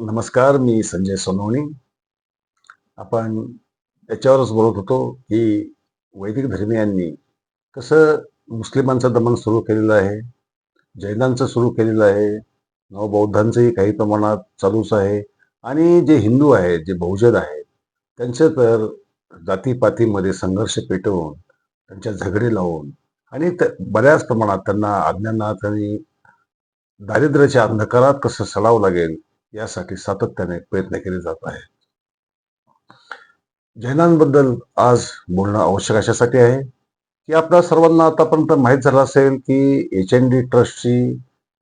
नमस्कार मी संजय सोनवणी. आपण याच्यावरच बोलत होतो की वैदिक धर्मियांनी कसं मुस्लिमांचं दमन सुरू केलेलं आहे जैनांचं सुरू केलेलं आहे नवबौद्धांचंही काही प्रमाणात चालूच आहे. आणि जे हिंदू आहेत जे बहुजन आहेत त्यांचं तर जातीपातीमध्ये संघर्ष पेटवून त्यांच्या झगडे लावून आणि त्या- बऱ्याच प्रमाणात त्यांना अज्ञानात आणि दारिद्र्याच्या अंधकारात कसं सडावं लागेल यासाठी सातत्याने प्रयत्न केले जात आहे जैनांबद्दल आज बोलणं आवश्यक अशासाठी आहे की आपल्या सर्वांना आतापर्यंत माहीत झालं असेल की एच एन डी ट्रस्टची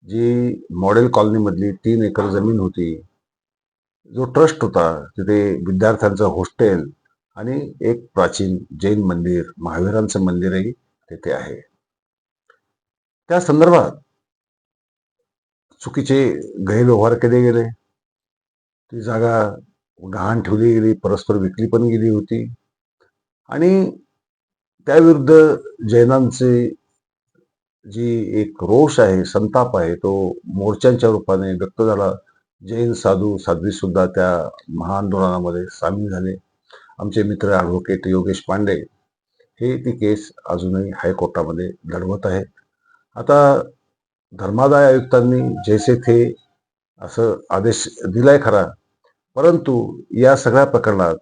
जी मॉडेल कॉलनीमधली तीन एकर जमीन होती जो ट्रस्ट होता तिथे विद्यार्थ्यांचं हॉस्टेल आणि एक प्राचीन जैन मंदिर महावीरांचं मंदिरही तिथे आहे. त्या संदर्भात चुकीचे गैरव्यवहार केले गेले. ती जागा गहाण ठेवली गेली परस्पर विकली पण गेली होती. आणि त्याविरुद्ध जैनांचे जी एक रोष आहे संताप आहे तो मोर्चांच्या रूपाने व्यक्त झाला. जैन साधू साध्वी सुद्धा त्या महाआंदोलनामध्ये सामील झाले. आमचे मित्र ॲडव्होकेट योगेश पांडे हे ती केस अजूनही हायकोर्टामध्ये लढवत आहे आता धर्मादाय आयुक्तांनी जैसे थे असं आदेश दिलाय खरा. परंतु या सगळ्या प्रकरणात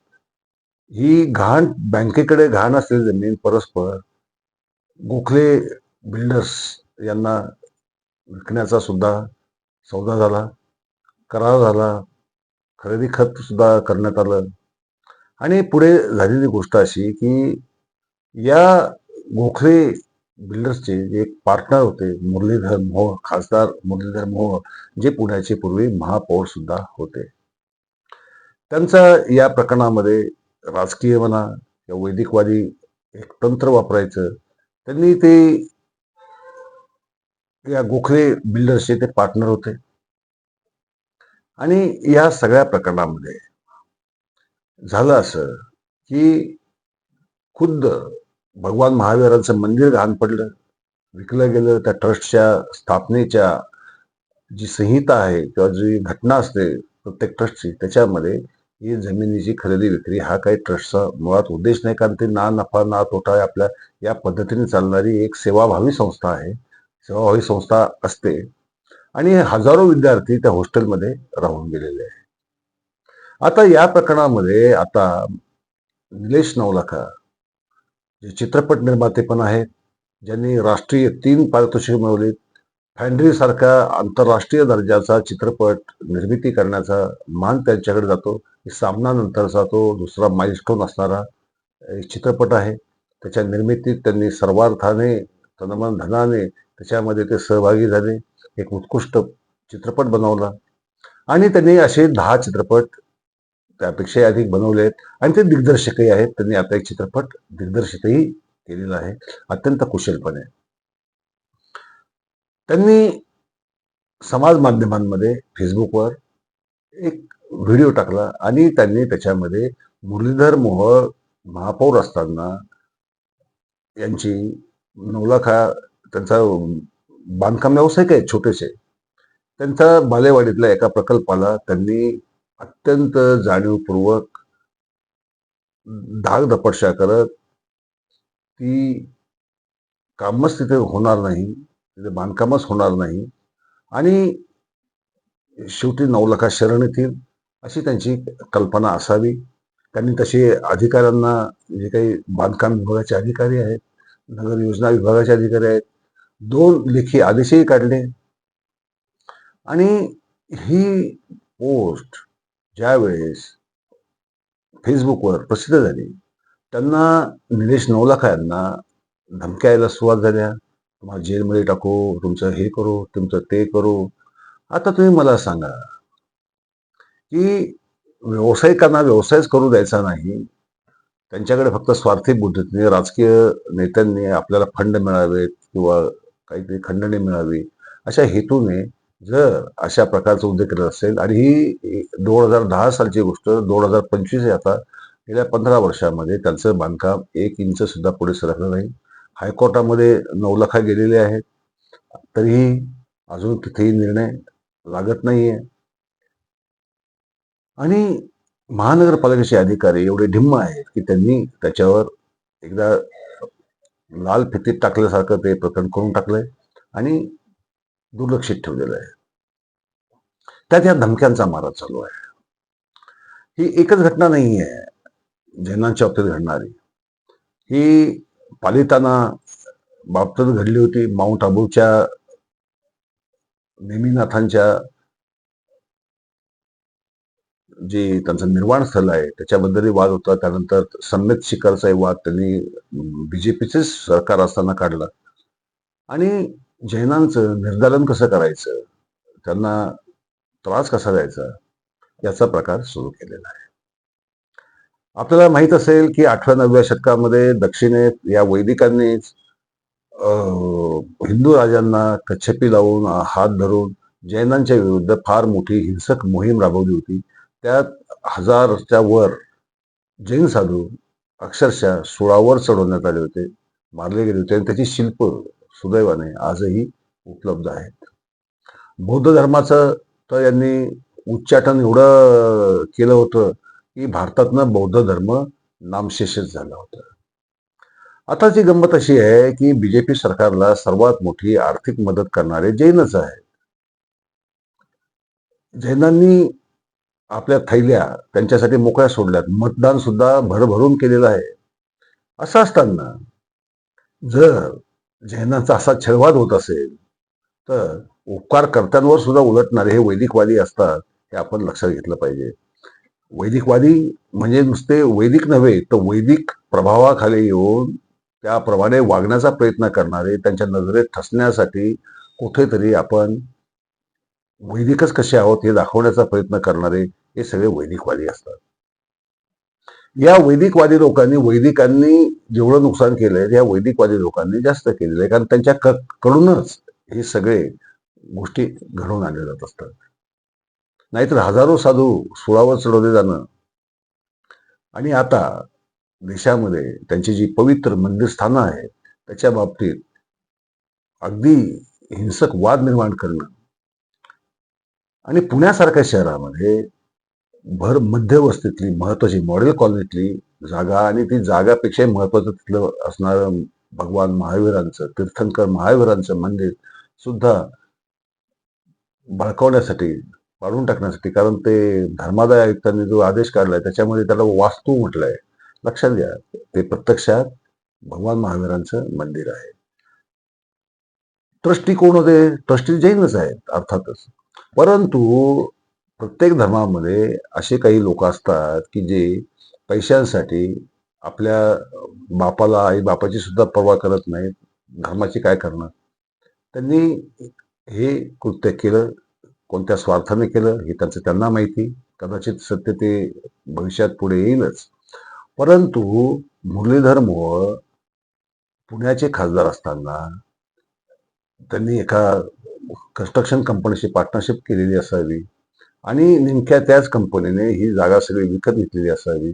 ही घाण बँकेकडे घाण असलेली जमीन परस्पर गोखले बिल्डर्स यांना विकण्याचा सुद्धा सौदा झाला करार झाला खरेदी खत सुद्धा करण्यात आलं. आणि पुढे झालेली गोष्ट अशी की या गोखले बिल्डर्सचे जे एक पार्टनर होते मुरलीधर मोहोळ खासदार मुरलीधर मोहोळ जे पुण्याचे पूर्वी महापौर सुद्धा होते. त्यांचा या प्रकरणामध्ये राजकीय म्हणा किंवा वैदिकवादी एक तंत्र वापरायचं त्यांनी ते या गोखले बिल्डर्सचे ते पार्टनर होते. आणि या सगळ्या प्रकरणामध्ये झालं असं की खुद्द भगवान महावीरांचं मंदिर घाण पडलं. विकलं गेलं त्या ट्रस्टच्या स्थापनेच्या जी संहिता आहे किंवा जी घटना असते प्रत्येक ट्रस्टची त्याच्यामध्ये ही जमिनीची खरेदी विक्री हा काही ट्रस्टचा मुळात उद्देश नाही कारण ते ना नफा ना तोटा आपल्या या पद्धतीने चालणारी एक सेवाभावी संस्था आहे. सेवाभावी संस्था असते आणि हजारो विद्यार्थी त्या हॉस्टेलमध्ये राहून गेलेले आहे आता या प्रकरणामध्ये आता निलेश नवलाखा जे चित्रपट निर्माते पण आहेत ज्यांनी राष्ट्रीय तीन पारितोषिक मिळवलीत फॅन्ड्री सारखा आंतरराष्ट्रीय दर्जाचा चित्रपट निर्मिती करण्याचा मान त्यांच्याकडे जातो. सामनानंतरचा तो दुसरा माइलस्टोन असणारा एक चित्रपट आहे. त्याच्या निर्मितीत त्यांनी सर्वार्थाने तनमन धनाने त्याच्यामध्ये ते सहभागी झाले. एक उत्कृष्ट चित्रपट बनवला. आणि त्यांनी असे दहा चित्रपट त्यापेक्षाही अधिक बनवले आहेत. आणि ते दिग्दर्शकही आहेत. त्यांनी आता एक चित्रपट दिग्दर्शितही केलेला आहे. अत्यंत कुशलपणे. त्यांनी समाज माध्यमांमध्ये फेसबुकवर एक व्हिडिओ टाकला आणि त्यांनी त्याच्यामध्ये मुरलीधर मोहोळ महापौर असताना यांची नवलाखा त्यांचा बांधकाम व्यावसायिक आहे छोटेसे त्यांचा बालेवाडीतल्या एका प्रकल्पाला त्यांनी अत्यंत जाणीवपूर्वक धाक दपटशा करत ती कामच तिथे होणार नाही तिथे बांधकामच होणार नाही आणि शेवटी नऊ लाखा शरण येतील. अशी त्यांची कल्पना असावी. त्यांनी तसे अधिकाऱ्यांना जे काही बांधकाम विभागाचे अधिकारी आहेत नगर योजना विभागाचे अधिकारी आहेत दोन लेखी आदेशही काढले. आणि ही पोस्ट ज्यावेळेस फेसबुकवर प्रसिद्ध झाली त्यांना निलेश नवलाखा यांना धमक्या यायला सुरुवात झाल्या. तुम्हाला जेलमध्ये टाकू तुमचं हे करू तुमचं ते करू. आता तुम्ही मला सांगा की व्यावसायिकांना व्यवसायच करू द्यायचा नाही. त्यांच्याकडे फक्त स्वार्थी बुद्धीने म्हणजे राजकीय नेत्यांनी आपल्याला फंड मिळावेत किंवा काहीतरी खंडणी मिळावी. अशा हेतूने जर अशा प्रकारचं उद्योग करत असेल आणि ही दोन हजार दहा सालची गोष्ट दोन हजार पंचवीस आता गेल्या पंधरा वर्षामध्ये त्यांचं बांधकाम एक इंच सुद्धा पुढे सरकलं नाही. हायकोर्टामध्ये नऊ गेलेले आहेत. तरीही अजून तिथेही निर्णय लागत नाही आहे आणि महानगरपालिकेचे अधिकारी एवढे ढिम्म आहेत की त्यांनी त्याच्यावर एकदा लाल फितीत टाकल्यासारखं ते प्रकरण करून टाकलंय आणि दुर्लक्षित ठेवलेलं आहे. त्यात या धमक्यांचा मारा चालू आहे. ही एकच घटना नाही आहे जैनांच्या बाबतीत घडणारी. ही पालिताना बाबतीत घडली होती माउंट आबूच्या नेमीनाथांच्या जे त्यांचं निर्माण स्थळ आहे त्याच्याबद्दलही वाद होता. त्यानंतर संमेत शिखरचाही वाद त्यांनी बीजेपीचेच सरकार असताना काढला. आणि जैनांचं निर्धारण कसं करायचं? त्यांना त्रास कसा द्यायचा? याचा प्रकार सुरू केलेला आहे. आपल्याला माहीत असेल की आठव्या नवव्या शतकामध्ये दक्षिणेत या वैदिकांनीच अं, हिंदू राजांना कच्छपी लावून हात धरून जैनांच्या विरुद्ध फार मोठी हिंसक मोहीम राबवली होती. त्यात हजारच्या वर जैन साधू अक्षरशः सुळावर चढवण्यात आले होते मारले गेले होते आणि त्याची शिल्प सुदैवाने आजही उपलब्ध आहेत. बौद्ध धर्माचं तर यांनी उच्चाटन एवढं केलं होतं की भारतातनं बौद्ध धर्म नामशेषच झाला होता. आताची गंमत अशी आहे की बीजेपी सरकारला सर्वात मोठी आर्थिक मदत करणारे जैनच आहेत. जैनांनी आपल्या थैल्या त्यांच्यासाठी मोकळ्या सोडल्यात. मतदान सुद्धा भरभरून केलेलं आहे. असं असताना जर जैनांचा असा छळवाद होत असेल तर उपकारकर्त्यांवर सुद्धा उलटणारे हे वैदिकवादी असतात हे आपण लक्षात घेतलं पाहिजे. वैदिकवादी म्हणजे नुसते वैदिक नव्हे तर वैदिक प्रभावाखाली येऊन त्याप्रमाणे वागण्याचा प्रयत्न करणारे त्यांच्या नजरेत ठसण्यासाठी कुठेतरी आपण वैदिकच कसे आहोत हे दाखवण्याचा प्रयत्न करणारे हे सगळे वैदिकवादी असतात या वैदिकवादी लोकांनी वैदिकांनी जेवढं नुकसान केलंय या वैदिकवादी लोकांनी जास्त केलेलं आहे कारण त्यांच्या क- कडूनच हे सगळे गोष्टी घडवून आणल्या जात असतात नाहीतर हजारो साधू सुळावर चढवले जाणं आणि आता देशामध्ये त्यांची जी पवित्र मंदिर स्थानं आहेत त्याच्या बाबतीत अगदी हिंसक वाद निर्माण करणं आणि पुण्यासारख्या शहरामध्ये भर मध्यवस्तीतली महत्वाची मॉडेल कॉलनीतली जागा आणि ती जागापेक्षा महत्वाचं तिथलं असणारं भगवान महावीरांचं तीर्थंकर महावीरांचं मंदिर सुद्धा बळकावण्यासाठी पाडून टाकण्यासाठी कारण ते धर्मादाय आयुक्तांनी जो आदेश काढलाय त्याच्यामध्ये त्याला वास्तू म्हटलंय. लक्षात घ्या ते प्रत्यक्षात भगवान महावीरांचं मंदिर आहे. ट्रस्टी कोण होते? ट्रस्टी जैनच आहेत अर्थातच. परंतु प्रत्येक धर्मामध्ये असे काही लोक असतात की जे पैशांसाठी आपल्या बापाला आई बापाची सुद्धा पर्वा करत नाहीत. धर्माची काय करणार? त्यांनी हे कृत्य केलं कोणत्या स्वार्थाने केलं हे त्यांचं त्यांना माहिती. कदाचित सत्य ते भविष्यात पुढे येईलच. परंतु मुरलीधर मोहोळ पुण्याचे खासदार असताना त्यांनी एका कन्स्ट्रक्शन कंपनीशी पार्टनरशिप केलेली असावी. आणि नेमक्या त्याच कंपनीने ही जागा सगळी विकत घेतलेली असावी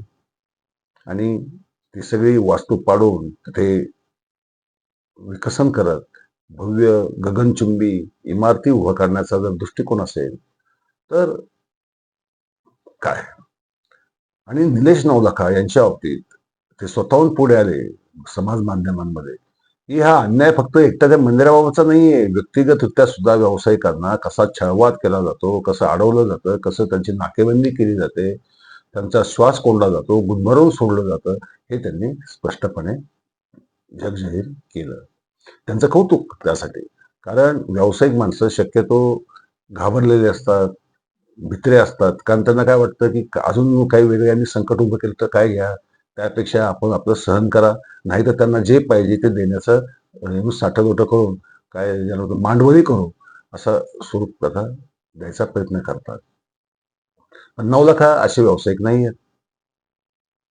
आणि ती सगळी वास्तू पाडून तिथे विकसन करत भव्य गगनचुंबी इमारती उभं करण्याचा जर दृष्टिकोन असेल तर काय? आणि निलेश नवलखा यांच्या बाबतीत ते स्वतःहून पुढे आले समाज माध्यमांमध्ये. की हा अन्याय फक्त एकट्या त्या मंदिराबाबतचा नाहीये. व्यक्तिगतरित्या सुद्धा व्यावसायिकांना कसा छळवाद केला जातो कसं अडवलं जातं कसं त्यांची नाकेबंदी केली जाते त्यांचा श्वास कोंडला जातो गुदमरून सोडलं जातं हे त्यांनी स्पष्टपणे जगजाहीर केलं. त्यांचं कौतुक त्यासाठी. कारण व्यावसायिक माणसं शक्यतो घाबरलेले असतात भित्रे असतात. कारण त्यांना काय वाटतं की अजून काही वेगळ्यांनी संकट उभं केलं तर काय घ्या? त्यापेक्षा आपण आपलं सहन करा. नाही तर त्यांना जे पाहिजे ते देण्याचं नेहमी करून काय ज्याला म्हणतो मांडवळी करू असा स्वरूप प्रथा द्यायचा प्रयत्न करतात. पण नवलखा असे व्यावसायिक नाही आहेत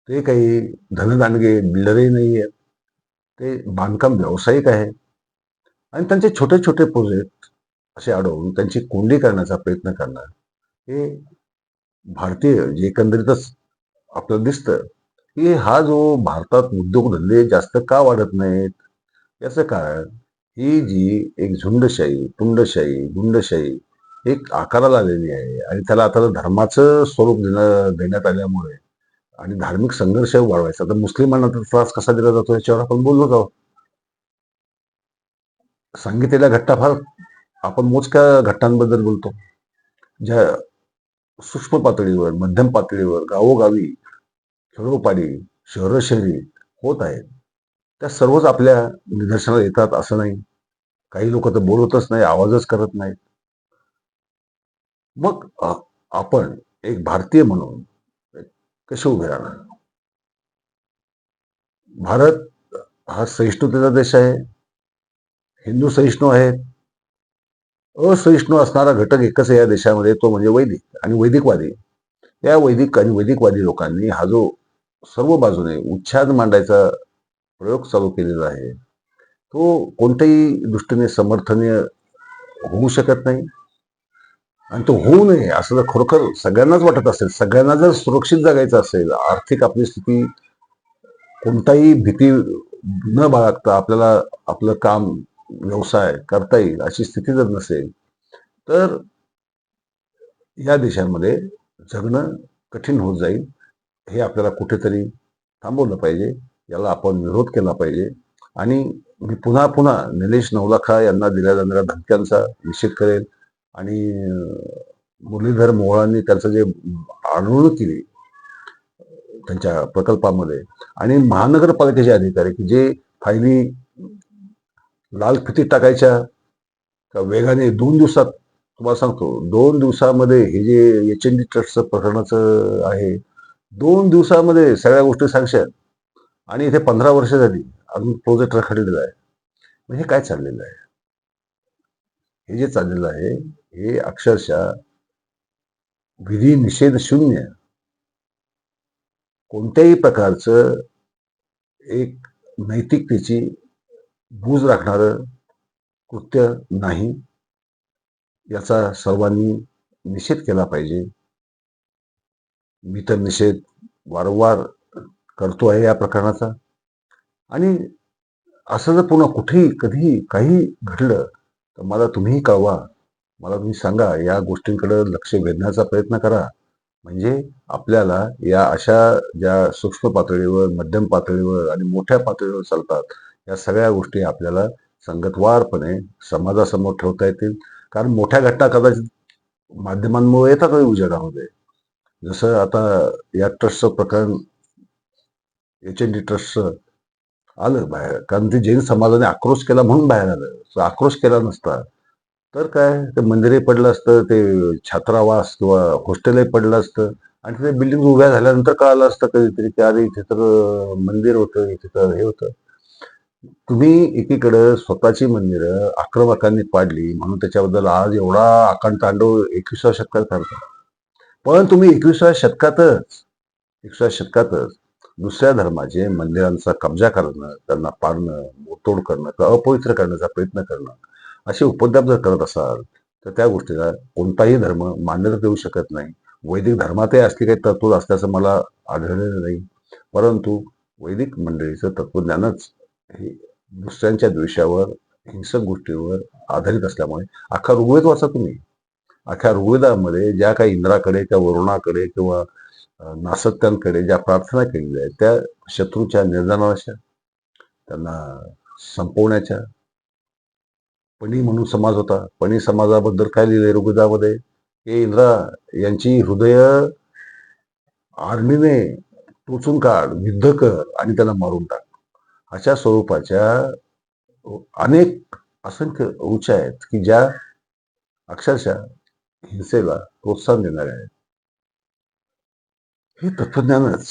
ते काही धनदानगे बिल्डरही नाही आहेत ते बांधकाम व्यावसायिक आहे. आणि त्यांचे छोटे छोटे प्रोजेक्ट असे अडवून त्यांची कोंडी करण्याचा प्रयत्न करणार. हे भारतीय जे एकंदरीतच आपल्याला दिसतं की हा जो भारतात उद्योगधंदे जास्त का वाढत नाहीत? याचं कारण ही जी एक झुंडशाही तुंडशाही गुंडशाही एक आकाराला आलेली आहे आणि त्याला आता धर्माचं स्वरूप देणं देण्यात आल्यामुळे आणि धार्मिक संघर्ष वाढवायचा. तर मुस्लिमांना तर त्रास कसा दिला जातो याच्यावर आपण बोललो आहोत. सांगितलेल्या घटना फार आपण मोजक्या घटनांबद्दल बोलतो. ज्या सूक्ष्म पातळीवर मध्यम पातळीवर गावोगावी खेडोपाडी शहर शहरी होत आहेत. त्या सर्वच आपल्या निदर्शनाला येतात असं नाही. काही लोक तर बोलतच नाही आवाजच करत नाहीत. मग आपण एक भारतीय म्हणून कसे उभे राहणार? भारत हा सहिष्णुतेचा देश आहे. हिंदू सहिष्णू आहेत. असहिष्णू असणारा घटक एकच आहे या देशामध्ये तो म्हणजे वैदिक आणि वैदिकवादी. या वैदिक आणि वैदिकवादी लोकांनी हा जो सर्व बाजूने उच्छाद मांडायचा प्रयोग चालू केलेला आहे. तो कोणत्याही दृष्टीने समर्थनीय होऊ शकत नाही. आणि तो होऊ नये असं जर खरोखर सगळ्यांनाच वाटत असेल सगळ्यांना जर सुरक्षित जगायचं असेल आर्थिक आपली स्थिती कोणताही भीती न बाळगता आपल्याला आपलं काम व्यवसाय करता येईल अशी स्थिती जर नसेल तर या देशांमध्ये जगणं कठीण होत जाईल. हे आपल्याला कुठेतरी थांबवलं पाहिजे. याला आपण विरोध केला पाहिजे. आणि मी पुन्हा पुन्हा निलेश नवलाखा यांना दिल्या जाणाऱ्या धमक्यांचा निषेध करेल. आणि मुरलीधर मोहोळांनी त्यांचं जे आंदोलन केली त्यांच्या प्रकल्पामध्ये. आणि महानगरपालिकेचे अधिकारी की जे फायली लाल फितीत टाकायच्या का वेगाने दोन दिवसात तुम्हाला सांगतो दोन दिवसामध्ये हे जे एच एन डी ट्रस्टचं प्रकरणाचं आहे दोन दिवसामध्ये सगळ्या गोष्टी सांगशात आणि इथे पंधरा वर्ष झाली. अजून प्रोजेक्ट रखडलेला आहे. मग हे काय चाललेलं आहे? हे जे चाललेलं आहे हे अक्षरशः विधी निषेध शून्य. कोणत्याही प्रकारचं एक नैतिकतेची बूज राखणारं कृत्य नाही. याचा सर्वांनी निषेध केला पाहिजे. मी तर निषेध वारंवार करतो आहे या प्रकरणाचा. आणि असं जर पुन्हा कुठेही कधीही काही घडलं तर मला तुम्हीही कळवा. मला तुम्ही सांगा या गोष्टींकडे लक्ष वेधण्याचा प्रयत्न करा. म्हणजे आपल्याला या अशा ज्या सूक्ष्म पातळीवर मध्यम पातळीवर आणि मोठ्या पातळीवर चालतात या सगळ्या गोष्टी आपल्याला संगतवारपणे समाजासमोर ठेवता येतील. कारण मोठ्या घटना कदाचित माध्यमांमुळे येतात उजेडामध्ये. जसं आता या ट्रस्टचं प्रकरण एच एन डी ट्रस्टचं आलं बाहेर. कारण ते जैन समाजाने आक्रोश केला म्हणून बाहेर आलं. आक्रोश केला नसता. तर काय? ते मंदिरही पडलं असतं ते छात्रावास किंवा हॉस्टेलही पडलं असतं. आणि ते बिल्डिंग उभ्या झाल्यानंतर कळालं असतं कधीतरी की अरे इथे तर मंदिर होतं इथे तर हे होतं. तुम्ही एकीकडं स्वतःची मंदिरं आक्रमकांनी पाडली म्हणून त्याच्याबद्दल आज एवढा आकांड तांडव एकविसाव्या शतकात करता पण तुम्ही एकविसाव्या शतकातच एकविसाव्या शतकातच दुसऱ्या धर्माचे मंदिरांचा कब्जा करणं त्यांना पाडणं मोडतोड करणं किंवा अपवित्र करण्याचा प्रयत्न करणं असे उपद्रव जर करत असाल तर त्या गोष्टीला कोणताही धर्म मान्यता देऊ शकत नाही. वैदिक धर्मातही असली काही तत्व असल्याचं मला आढळलेलं नाही. परंतु वैदिक मंडळीचं तत्वज्ञानच हे दुसऱ्यांच्या द्वेषावर हिंसक गोष्टीवर आधारित असल्यामुळे अख्खा ऋग्वेद वाचा तुम्ही. अख्या ऋग्वेदामध्ये ज्या काही इंद्राकडे त्या वरुणाकडे किंवा नासत्यांकडे ज्या प्रार्थना केलेल्या आहेत त्या शत्रूच्या निर्धनाच्या त्यांना संपवण्याच्या पणी म्हणून समाज होता. पणी समाजाबद्दल काय लिहिलंय ऋग्वेदामध्ये? हे इंद्रा यांची हृदय आर्मीने टोचून काढ युद्ध कर आणि त्यांना मारून टाक. अशा स्वरूपाच्या अनेक असंख्य ऊच्या आहेत की ज्या अक्षरशः हिंसेला प्रोत्साहन देणाऱ्या आहेत हे तत्वज्ञानच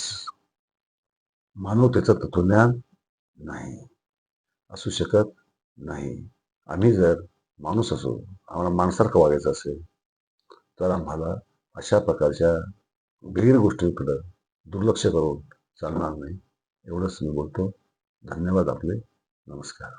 मानवतेचं तत्वज्ञान नाही असू शकत नाही आम्ही जर माणूस असो आम्हाला माणसारखं वागायचं असेल तर आम्हाला अशा प्रकारच्या गैर गोष्टींकडं दुर्लक्ष करून चालणार नाही एवढंच मी बोलतो धन्यवाद आपले नमस्कार